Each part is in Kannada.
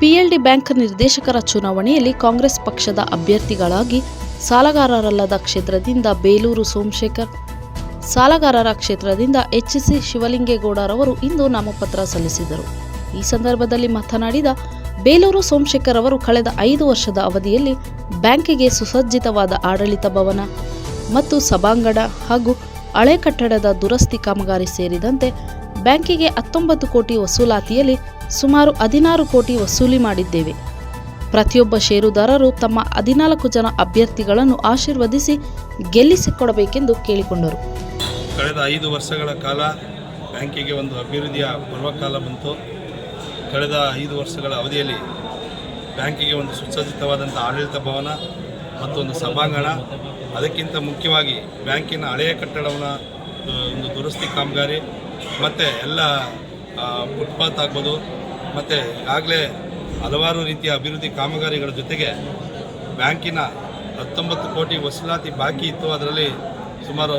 ಪಿಎಲ್ಡಿ ಬ್ಯಾಂಕ್ ನಿರ್ದೇಶಕರ ಚುನಾವಣೆಯಲ್ಲಿ ಕಾಂಗ್ರೆಸ್ ಪಕ್ಷದ ಅಭ್ಯರ್ಥಿಗಳಾಗಿ ಸಾಲಗಾರರಲ್ಲದ ಕ್ಷೇತ್ರದಿಂದ ಬೇಲೂರು ಸೋಮಶೇಖರ್, ಸಾಲಗಾರರ ಕ್ಷೇತ್ರದಿಂದ ಎಚ್ಸಿ ಶಿವಲಿಂಗೇಗೌಡರವರು ಇಂದು ನಾಮಪತ್ರ ಸಲ್ಲಿಸಿದರು. ಈ ಸಂದರ್ಭದಲ್ಲಿ ಮಾತನಾಡಿದ ಬೇಲೂರು ಸೋಮಶೇಖರ್ ಅವರು ಕಳೆದ ಐದು ವರ್ಷದ ಅವಧಿಯಲ್ಲಿ ಬ್ಯಾಂಕಿಗೆ ಸುಸಜ್ಜಿತವಾದ ಆಡಳಿತ ಭವನ ಮತ್ತು ಸಭಾಂಗಣ ಹಾಗೂ ಹಳೆ ಕಟ್ಟಡದ ದುರಸ್ತಿ ಕಾಮಗಾರಿ ಸೇರಿದಂತೆ ಬ್ಯಾಂಕಿಗೆ ಹತ್ತೊಂಬತ್ತು ಕೋಟಿ ವಸೂಲಾತಿಯಲ್ಲಿ ಸುಮಾರು ಹದಿನಾರು ಕೋಟಿ ವಸೂಲಿ ಮಾಡಿದ್ದೇವೆ. ಪ್ರತಿಯೊಬ್ಬ ಷೇರುದಾರರು ತಮ್ಮ ಹದಿನಾಲ್ಕು ಜನ ಅಭ್ಯರ್ಥಿಗಳನ್ನು ಆಶೀರ್ವದಿಸಿ ಗೆಲ್ಲಿಸಿಕೊಡಬೇಕೆಂದು ಕೇಳಿಕೊಂಡರು. ಕಳೆದ ಐದು ವರ್ಷಗಳ ಕಾಲ ಬ್ಯಾಂಕಿಗೆ ಒಂದು ಅಭಿವೃದ್ಧಿಯ ಪೂರ್ವಕಾಲ ಬಂತು. ಕಳೆದ ಐದು ವರ್ಷಗಳ ಅವಧಿಯಲ್ಲಿ ಬ್ಯಾಂಕಿಗೆ ಒಂದು ಸುಸಜ್ಜಿತವಾದಂಥ ಆಡಳಿತ ಭವನ ಮತ್ತು ಒಂದು ಸಭಾಂಗಣ. ಅದಕ್ಕಿಂತ ಮುಖ್ಯವಾಗಿ ಬ್ಯಾಂಕಿನ ಹಳೆಯ ಕಟ್ಟಡವನ್ನು ಒಂದು ದುರಸ್ತಿ ಕಾಮಗಾರಿ ಮತ್ತು ಎಲ್ಲ ಫುಟ್ಪಾತ್ ಆಗ್ಬೋದು. ಮತ್ತು ಆಗಲೇ ಹಲವಾರು ರೀತಿಯ ಅಭಿವೃದ್ಧಿ ಕಾಮಗಾರಿಗಳ ಜೊತೆಗೆ ಬ್ಯಾಂಕಿನ ಹತ್ತೊಂಬತ್ತು ಕೋಟಿ ವಸೂಲಾತಿ ಬಾಕಿ ಇತ್ತು. ಅದರಲ್ಲಿ ಸುಮಾರು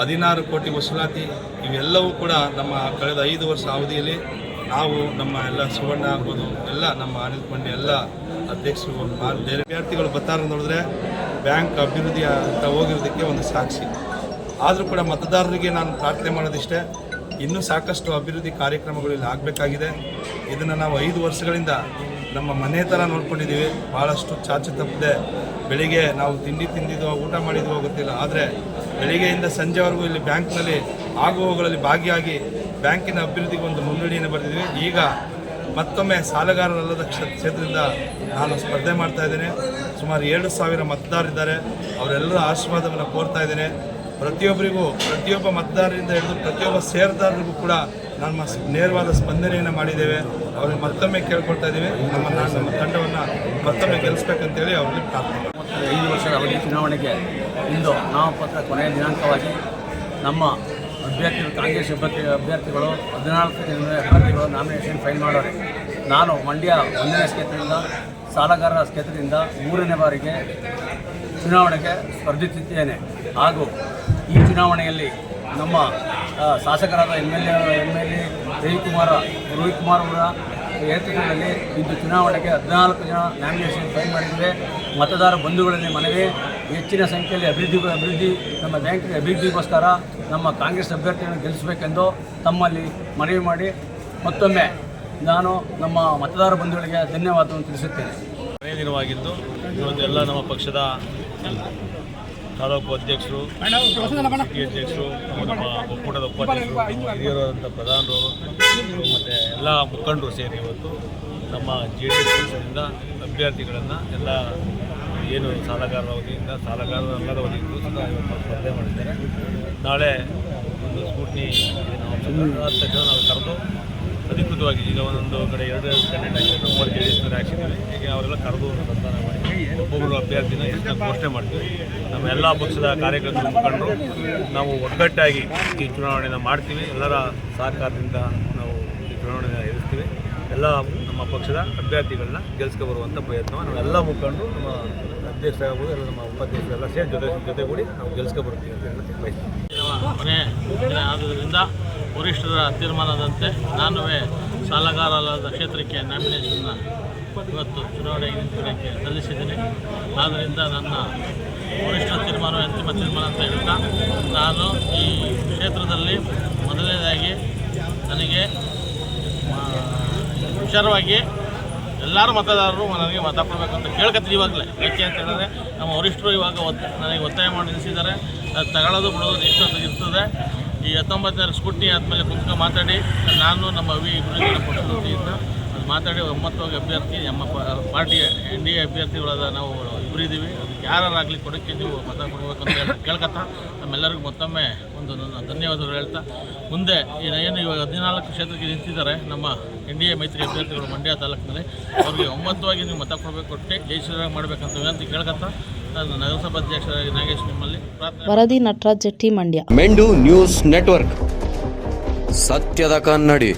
ಹದಿನಾರು ಕೋಟಿ ವಸೂಲಾತಿ ಇವೆಲ್ಲವೂ ಕೂಡ ನಮ್ಮ ಕಳೆದ ಐದು ವರ್ಷ ಅವಧಿಯಲ್ಲಿ ನಾವು ನಮ್ಮ ಎಲ್ಲ ಸುವರ್ಣ ಆಗ್ಬೋದು. ಎಲ್ಲ ನಮ್ಮ ಆಡಳಿತ ಮಂಡಳಿ ಎಲ್ಲ ಅಧ್ಯಕ್ಷರು ವಿದ್ಯಾರ್ಥಿಗಳು ಬರ್ತಾರೆ ನೋಡಿದ್ರೆ ಬ್ಯಾಂಕ್ ಅಭಿವೃದ್ಧಿ ಅಂತ ಹೋಗಿರೋದಕ್ಕೆ ಒಂದು ಸಾಕ್ಷಿ. ಆದರೂ ಕೂಡ ಮತದಾರರಿಗೆ ನಾನು ಪ್ರಾರ್ಥನೆ ಮಾಡೋದಿಷ್ಟೇ. ಇನ್ನೂ ಸಾಕಷ್ಟು ಅಭಿವೃದ್ಧಿ ಕಾರ್ಯಕ್ರಮಗಳು ಇಲ್ಲಿ ಆಗಬೇಕಾಗಿದೆ. ಇದನ್ನು ನಾವು ಐದು ವರ್ಷಗಳಿಂದ ನಮ್ಮ ಮನೆ ಥರ ನೋಡ್ಕೊಂಡಿದ್ದೀವಿ. ಭಾಳಷ್ಟು ಚಾಚು ತಪ್ಪದೆ. ಬೆಳಿಗ್ಗೆ ನಾವು ತಿಂಡಿ ತಿಂದಿದ್ವೋ ಊಟ ಮಾಡಿದ್ವೋ ಗೊತ್ತಿಲ್ಲ ಆದರೆ ಬೆಳಿಗ್ಗೆಯಿಂದ ಸಂಜೆವರೆಗೂ ಇಲ್ಲಿ ಬ್ಯಾಂಕ್ನಲ್ಲಿ ಆಗುವಗಳಲ್ಲಿ ಭಾಗಿಯಾಗಿ ಬ್ಯಾಂಕಿನ ಅಭಿವೃದ್ಧಿಗೆ ಒಂದು ಮುನ್ನಡಿಯನ್ನು ಬರೆದಿದ್ವಿ ಈಗ ಮತ್ತೊಮ್ಮೆ ಸಾಲಗಾರರಲ್ಲದ ಕ್ಷೇತ್ರದಿಂದ ನಾನು ಸ್ಪರ್ಧೆ ಮಾಡ್ತಾ ಇದ್ದೇನೆ. ಸುಮಾರು ಎರಡು ಸಾವಿರ ಮತದಾರರಿದ್ದಾರೆ. ಅವರೆಲ್ಲರ ಆಶೀರ್ವಾದವನ್ನು ಕೋರ್ತಾ ಇದ್ದೇನೆ. ಪ್ರತಿಯೊಬ್ಬರಿಗೂ, ಪ್ರತಿಯೊಬ್ಬ ಮತದಾರರಿಂದ ಹಿಡಿದು ಪ್ರತಿಯೊಬ್ಬ ಸೇರ್ದಾರರಿಗೂ ಕೂಡ ನಮ್ಮ ನೇರವಾದ ಸ್ಪಂದನೆಯನ್ನು ಮಾಡಿದ್ದೇವೆ. ಅವ್ರಿಗೆ ಮತ್ತೊಮ್ಮೆ ಕೇಳ್ಕೊಳ್ತಾ ಇದ್ದೀವಿ. ನಮ್ಮನ್ನು, ನಮ್ಮ ತಂಡವನ್ನು ಮತ್ತೊಮ್ಮೆ ಗೆಲ್ಲಿಸ್ಬೇಕಂತೇಳಿ ಅವ್ರಿಗೆ ಪ್ರಾರ್ಥನೆ. ಐದು ವರ್ಷದ ಅವಧಿ ಚುನಾವಣೆಗೆ ಇಂದು ನಾಮಪತ್ರ ಕೊನೆಯ ದಿನಾಂಕವಾಗಿ ನಮ್ಮ ಅಭ್ಯರ್ಥಿಗಳು ಕಾಂಗ್ರೆಸ್ ಅಭ್ಯರ್ಥಿ, ಅಭ್ಯರ್ಥಿಗಳು ಹದಿನಾಲ್ಕು ಜನ ಅಭ್ಯರ್ಥಿಗಳು ನಾಮಿನೇಷನ್ ಫೈಲ್ ಮಾಡೋರೆ. ನಾನು ಮಂಡ್ಯ ಒಂದನೇ ಕ್ಷೇತ್ರದಿಂದ, ಸಾಲಗಾರರ ಕ್ಷೇತ್ರದಿಂದ ಮೂರನೇ ಬಾರಿಗೆ ಚುನಾವಣೆಗೆ ಸ್ಪರ್ಧಿಸುತ್ತಿದ್ದೇನೆ. ಹಾಗೂ ಈ ಚುನಾವಣೆಯಲ್ಲಿ ನಮ್ಮ ಶಾಸಕರಾದ M L A M L A Ravikumar Kumar ಅವರ ನೇತೃತ್ವದಲ್ಲಿ ಇಂದು ಚುನಾವಣೆಗೆ ಹದಿನಾಲ್ಕು ಜನ ನಾಮಿನೇಷನ್ ಫೈಲ್ ಮಾಡಿದ್ದೇವೆ ಮತದಾರ ಬಂಧುಗಳಲ್ಲಿ ಮನವಿ, ಹೆಚ್ಚಿನ ಸಂಖ್ಯೆಯಲ್ಲಿ ಅಭಿವೃದ್ಧಿ ಅಭಿವೃದ್ಧಿ, ನಮ್ಮ ಬ್ಯಾಂಕಿನ ಅಭಿವೃದ್ಧಿಗೋಸ್ಕರ ನಮ್ಮ ಕಾಂಗ್ರೆಸ್ ಅಭ್ಯರ್ಥಿಯನ್ನು ಗೆಲ್ಲಿಸಬೇಕೆಂದು ತಮ್ಮಲ್ಲಿ ಮನವಿ ಮಾಡಿ ಮತ್ತೊಮ್ಮೆ ನಾನು ನಮ್ಮ ಮತದಾರ ಬಂಧುಗಳಿಗೆ ಧನ್ಯವಾದವನ್ನು ತಿಳಿಸುತ್ತೇನೆ. ಕೊನೆಯ ದಿನವಾಗಿದ್ದು ಎಲ್ಲ ನಮ್ಮ ಪಕ್ಷದ ತಾಲೂಕು ಅಧ್ಯಕ್ಷರು ಅಧ್ಯಕ್ಷರು ಹಾಗೂ ನಮ್ಮ ಒಕ್ಕೂಟದ ಉಪಾಧ್ಯಕ್ಷರು, ಹಿರಿಯರಾದಂಥ ಪ್ರಧಾನರು, ಮತ್ತು ಎಲ್ಲ ಮುಖಂಡರು ಸೇರಿ ಇವತ್ತು ನಮ್ಮ ಜೆ ಡಿ ಎಸ್ ಪಕ್ಷದಿಂದ ಅಭ್ಯರ್ಥಿಗಳನ್ನು ಎಲ್ಲ ಏನು ಸಾಲಗಾರರ ವತಿಯಿಂದ ಸಾಲಗಾರರಲ್ಲದ ವತಿಯಿಂದ ಇವತ್ತು ಸ್ಪರ್ಧೆ ಮಾಡಿದ್ದಾರೆ. ನಾಳೆ ಒಂದು ಸ್ಕೂಟ್ನಿ ನಾವು ತಕ್ಷಣ ನಾವು ಕರೆದು ಅಧಿಕೃತವಾಗಿ ಈಗ ಒಂದೊಂದು ಕಡೆ ಎರಡು ಎರಡು ಆಗಿದೆ ಮೂರು ಜೆ ಡಿ ಎಸ್ ಹಾಕಿದ್ದೀವಿ ಈಗ ಅವರೆಲ್ಲ ಕರೆದು ಒಬ್ಬೊಬ್ಬರು ಅಭ್ಯರ್ಥಿನ ಹೆಚ್ಚಿನ ಘೋಷಣೆ ಮಾಡ್ತೀವಿ. ನಮ್ಮ ಎಲ್ಲ ಪಕ್ಷದ ಕಾರ್ಯಕರ್ತರು ಮುಖಂಡರು, ನಾವು ಒಗ್ಗಟ್ಟಾಗಿ ಈ ಚುನಾವಣೆಯನ್ನು ಮಾಡ್ತೀವಿ. ಎಲ್ಲರ ಸಹಕಾರದಿಂದ ನಾವು ಈ ಚುನಾವಣೆಯನ್ನು ಎದುರಿಸ್ತೀವಿ. ಎಲ್ಲ ನಮ್ಮ ಪಕ್ಷದ ಅಭ್ಯರ್ಥಿಗಳನ್ನ ಗೆಲ್ಸ್ಕೊ ಬರುವಂಥ ಪ್ರಯತ್ನ ನಾವೆಲ್ಲ ಮುಖಂಡರು, ನಮ್ಮ ಅಧ್ಯಕ್ಷರಾಗ್ಬೋದು ಎಲ್ಲ ನಮ್ಮ ಉಪಾಧ್ಯಕ್ಷರು ಎಲ್ಲ ಸೇರಿ ಜೊತೆ ಜೊತೆಗೂಡಿ ನಾವು ಗೆಲ್ಸ್ಕೊ ಬರ್ತೀವಿ ಅಂತ ಹೇಳ್ತೀವಿ ಬಯಸ್ತೀವಿ ಆದುದರಿಂದ ವರಿಷ್ಠರ ತೀರ್ಮಾನದಂತೆ ನಾನು ಸಾಲಗಾರರಾದ ಕ್ಷೇತ್ರಕ್ಕೆ ನಾಮಿನೇಷನ್ನ ಇವತ್ತು ಚುನಾವಣೆಗೆ ನಿಂತಿರೋಕ್ಕೆ ಸಲ್ಲಿಸಿದ್ದೀನಿ. ಆದ್ದರಿಂದ ನನ್ನ ವರಿಷ್ಠ ತೀರ್ಮಾನ ಅಂತಿಮ ತೀರ್ಮಾನ ಅಂತ ಹೇಳ್ತಾ, ನಾನು ಈ ಕ್ಷೇತ್ರದಲ್ಲಿ ಮೊದಲನೇದಾಗಿ ನನಗೆ ವಿಚಾರವಾಗಿ ಎಲ್ಲರೂ ಮತದಾರರು ನನಗೆ ಮತ ಕೊಡಬೇಕು ಅಂತ ಕೇಳ್ಕೊತೀನಿ ಇವಾಗಲೇ. ಯಾಕೆ ಅಂತ ಹೇಳಿದ್ರೆ, ನಮ್ಮ ವರಿಷ್ಠರು ಇವಾಗ ಒತ್ ನನಗೆ ಒತ್ತಾಯ ಮಾಡಿ ನಿಲ್ಲಿಸಿದ್ದಾರೆ. ಅದು ತಗೊಳ್ಳೋದು ಬಿಡೋದು ಇಷ್ಟೊಂದು ಇರ್ತದೆ. ಈ ಹತ್ತೊಂಬತ್ತನೇ ಸ್ಕೂಟಿ ಆದಮೇಲೆ ಕುಂತ್ಕೊಂಡು ಮಾತಾಡಿ. ನಾನು ನಮ್ಮ ವಿ ಗುರುಜನ ಪಕ್ಷದಿಂದ ಅದು ಮಾತಾಡಿ ಒಮ್ಮತ್ತವಾಗಿ ಅಭ್ಯರ್ಥಿ, ನಮ್ಮ ಪಾರ್ಟಿಯ ಎನ್ ಡಿ ಎ ಅಭ್ಯರ್ಥಿಗಳಾದ ನಾವು ಇಬ್ಬರಿದ್ದೀವಿ ಅದಕ್ಕೆ ಯಾರಾಗಲಿ ಕೊಡೋಕ್ಕೆ ನೀವು ಮತ ಕೊಡಬೇಕು ಅಂತ ಹೇಳಿ ನಮ್ಮೆಲ್ಲರಿಗೂ ಮತ್ತೊಮ್ಮೆ ಒಂದು ನನ್ನ ಧನ್ಯವಾದಗಳು ಹೇಳ್ತಾ. ಮುಂದೆ ಏನು ಇವಾಗ ಹದಿನಾಲ್ಕು ಕ್ಷೇತ್ರಕ್ಕೆ ನಿಂತಿದ್ದಾರೆ ನಮ್ಮ ಎನ್ ಡಿ ಎ ಮೈತ್ರಿ ಅಭ್ಯರ್ಥಿಗಳು ಮಂಡ್ಯ ತಾಲೂಕಿನಲ್ಲಿ. ಅವರಿಗೆ ಒಮ್ಮತ್ತವಾಗಿ ನೀವು ಮತ ಕೊಡಬೇಕು, ಕೊಟ್ಟೆ. ಜಯಿಸಿದಾಗ ಮಾಡಬೇಕಂತ ವಿನಂತಿ ಕೇಳ್ಕೊತಾ ನಾನು ನಗರಸಭಾಧ್ಯಕ್ಷರಾಗಿ ನಾಗೇಶ್ ನಿಮ್ಮಲ್ಲಿ. ಪ್ರಾರ್ಥನೆ ವರದಿ ನಟರಾಜ್ ಜಟ್ಟಿ ಮಂಡ್ಯ. ಮೆಂಡು ನ್ಯೂಸ್ ನೆಟ್ವರ್ಕ್. ಸತ್ಯದ ಕನ್ನಡಿ.